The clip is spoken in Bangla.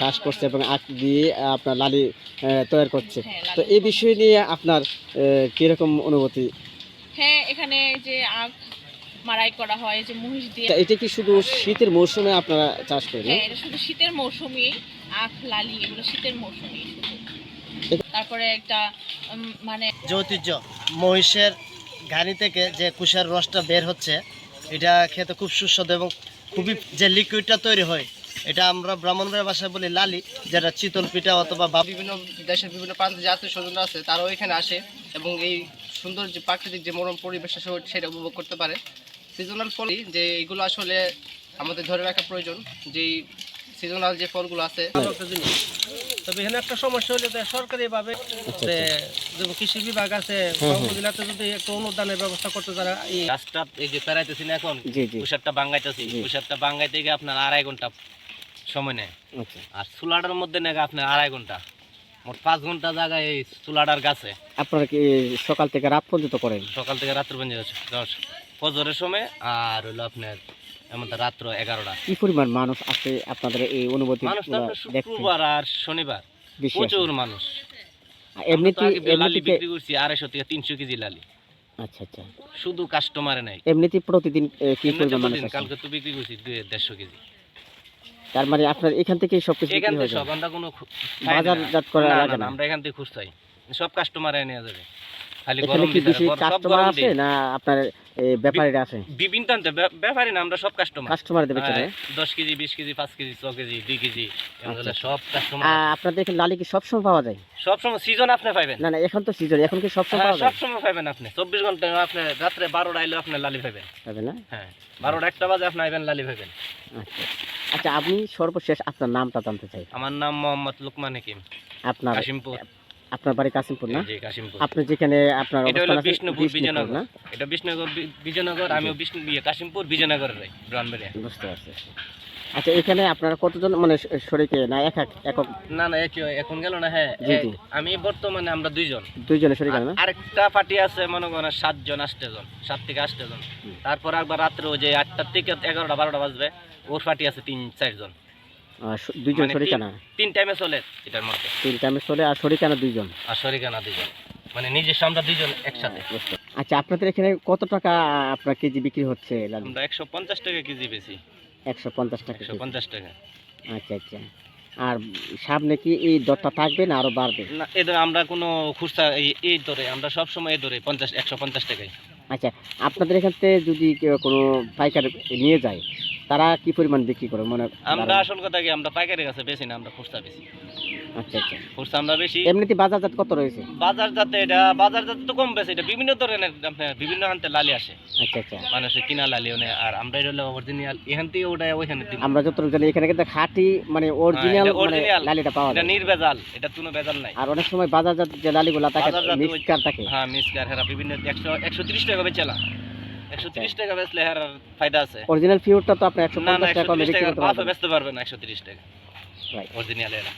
চাষ করছে এবং আখ দিয়ে আপনার লালি আহ, তৈরি করছে। হ্যাঁ, তো এই বিষয় নিয়ে আপনার আহ, কীরকম অনুভূতি? হ্যাঁ এখানে যে আখ মারাই করা হয় যে মহিষ দিয়ে এটা কি শুধু শীতের মৌসুমে আপনারা চাষ করেন? হ্যাঁ এটা শুধু শীতের মৌসুমে আখ লালি এগুলো শীতের মৌসুমে। তারপরে একটা মানে যে ঐতিহ্য মহিষের ঘানি থেকে যে কুশার রসটা বের হচ্ছে এটা খেতে খুব সুস্বাদু এবং খুবই যে লিকুইডটা তৈরি হয় এটা আমরা ব্রাহ্মণবাড়ির ভাষায় বলি লালি যেটা চিতল পিঠা অথবা বা বিভিন্ন দেশের বিভিন্ন প্রান্তে যে আত্মীয় স্বজনরা আছে তারাও এখানে আসে এবং এই সুন্দর যে প্রাকৃতিক যে মনোরম পরিবেশ আছে সেটা উপভোগ করতে পারে। সিজনাল ফল যে এগুলো আসলে আমাদের ধরে রাখা প্রয়োজন যেই সিজনাল যে ফলগুলো আছে। তবে এখানে একটা সমস্যা হলে যে সরকারিভাবে যে কৃষি বিভাগ আছে উপজেলাতে যদি একটু অনুদানের ব্যবস্থা করতে তারা এই গাছটা এই যে পেরাইতেছি না এখন জি বাঙ্গাইতেছি জি। কুষারটা বাঙ্গাইতে গিয়ে আপনার আড়াই ঘণ্টা সময় নেয়। আচ্ছা। আর চুলাটার মধ্যে নেয় আপনার আড়াই ঘণ্টা। মোট পাঁচ ঘণ্টা জায়গায় এই চুলাটার গাছে। আপনারা কি সকাল থেকে রাত পর্যন্ত করেন? সকাল থেকে রাত্র পর্যন্ত দশ। ফজরের সময় আর হলো আপনার এমন রাত্র এগারোটা। কি পরিমাণ মানুষ আছে আপনাদের এই অনুভূতি মানুষ শুক্রবার আর শনিবার। প্রচুর মানুষ। এমনিতে লালি বিক্রি করছি আড়াইশো থেকে তিনশো কেজি লালি। আচ্ছা আচ্ছা। শুধু কাস্টমারে নাই। এমনিতে প্রতিদিন কি পরিমাণ মানুষ কালকে তো বিক্রি করছি দেড়শো কেজি। তার মানে আপনার এখান থেকে সবকিছু এখান থেকে সব? আমরা কোনো বাজারজাত করা লাগে না, আমরা এখান থেকে খুঁজতাই সব কাস্টমার এনে যাবে। খালি গরম কি বেশি কাস্টমার আছে না আপনার ব্যাপারীরা আছে? বিভিন্ন টানতে ব্য- না আমরা সব কাস্টমার কাস্টমার দেবে চলে দশ কেজি বিশ কেজি পাঁচ কেজি ছ কেজি দুই কেজি এমন আচ্ছা। সব কাস্টমার আপনাদের এখানে লালি কি সবসময় পাওয়া যায়? সব সময় সিজন আপনি পাইবেন। না না এখন তো সিজন এখন কি সবসময় হ্যাঁ, পাওয়া সব সময় পাইবেন আপনি। চব্বিশ ঘণ্টা আপনি রাত্রে বারোটা আইলে আপনি লালি পাইবেন। পাবে না? হ্যাঁ বারোটা একটা বাজে আপনি আইবেন লালি পাইবেন। আচ্ছা। আচ্ছা আপনি সর্বশেষ আপনার নামটা জানতে চাই। আমার নাম মোহাম্মদ লুকমান হাকিম। আপনার কাশিমপুর। আপনার বাড়ি কাশিমপুর না? কাশিমপুর। আপনি যেখানে আপনার এটা হলো বিষ্ণুপুর বিষ্ণুপুর বিজয়নগর। না এটা বিষ্ণুনগর বিজয়নগর আমিও বিষ্ণু ইয়ে, কাশিমপুর বিজয়নগরের রাই ব্রাহ্মণবাড়িয়া। বুঝতে পারছি। আচ্ছা এখানে আপনারা কতজন মানে শরীকে না এক এক একক? না না একই এখন গেল না হ্যাঁ। আমি বর্তমানে আমরা দুইজন। দুইজনে শরীর না? আরেকটা পার্টি আছে মনে করেন সাতজন আটটা জন সাত থেকে আটটা জন তারপর একবার রাত্রে ওই যে আটটার থেকে এগারোটা বারোটা বাজবে ওর পার্টি আছে তিন চারজন। দুইজন মানে তিন- টাইমে চলে এটার মধ্যে। তিন টাইমে চলে আর শরীর দুইজন? আর শরিকানা দুইজন। মানে নিজস্ব আমরা দুইজন একসাথে। আচ্ছা আপনাদের এখানে কত টাকা আপনার কেজি বিক্রি হচ্ছে আমরা একশো পঞ্চাশ টাকা কেজি বেশি একশো পঞ্চাশ টাকা একশো। পঞ্চাশ টাকা। আচ্ছা আচ্ছা। আর সামনে কি এই দরটা থাকবে না আরও বাড়বে? না এদের আমরা কোনো খুচরা এই দরে আমরা সব সময় এই দরে পঞ্চাশ একশো পঞ্চাশ টাকায়। আচ্ছা আপনাদের এখান থেকে যদি কেউ কোনো পাইকার নিয়ে যায় তারা কি পরিমাণ বিক্রি করে মনে আমরা আসল কথা কি আমরা পাইকারি কাছে বেশি না আমরা খুচরা বেশি আচ্ছা আচ্ছা। খুচরা আমরা বেশি। এমনিতে বাজারজাত কত রয়েছে? বাজার যাতে এটা যাতে তো কম বেশি এটা বিভিন্ন ধরনের আপনার বিভিন্ন হান্তে লালি আসে। আচ্ছা আচ্ছা। মানুষের কিনা লালি ওনে আর আমরা এটা হলো অরিজিনাল এখান থেকে ওটা ওইখানে আমরা যতটুকু জানি এখানে কিন্তু খাঁটি মানে অরিজিনাল এটা মানে লালিটা পাওয়া এটা নির্ভেজাল এটা কোনো ভেজাল নাই। আর অনেক সময় বাজারজাত যে লালিগুলা থাকে মিক্সকার থাকে। হ্যাঁ মিসকার হেরা বিভিন্ন একশো একশো তিরিশ টাকা বেচেলা একশো তিরিশ টাকা বেচলে হেরার ফায়দা আছে। অরিজিনাল ফিউরটা তো আপনি একশো না না পঞ্চাশ একশো টাকা তিরিশ বিক্রি করতে পারবেন। না একশো তিরিশ টাকা। রাইট অরিজিনাল এরা।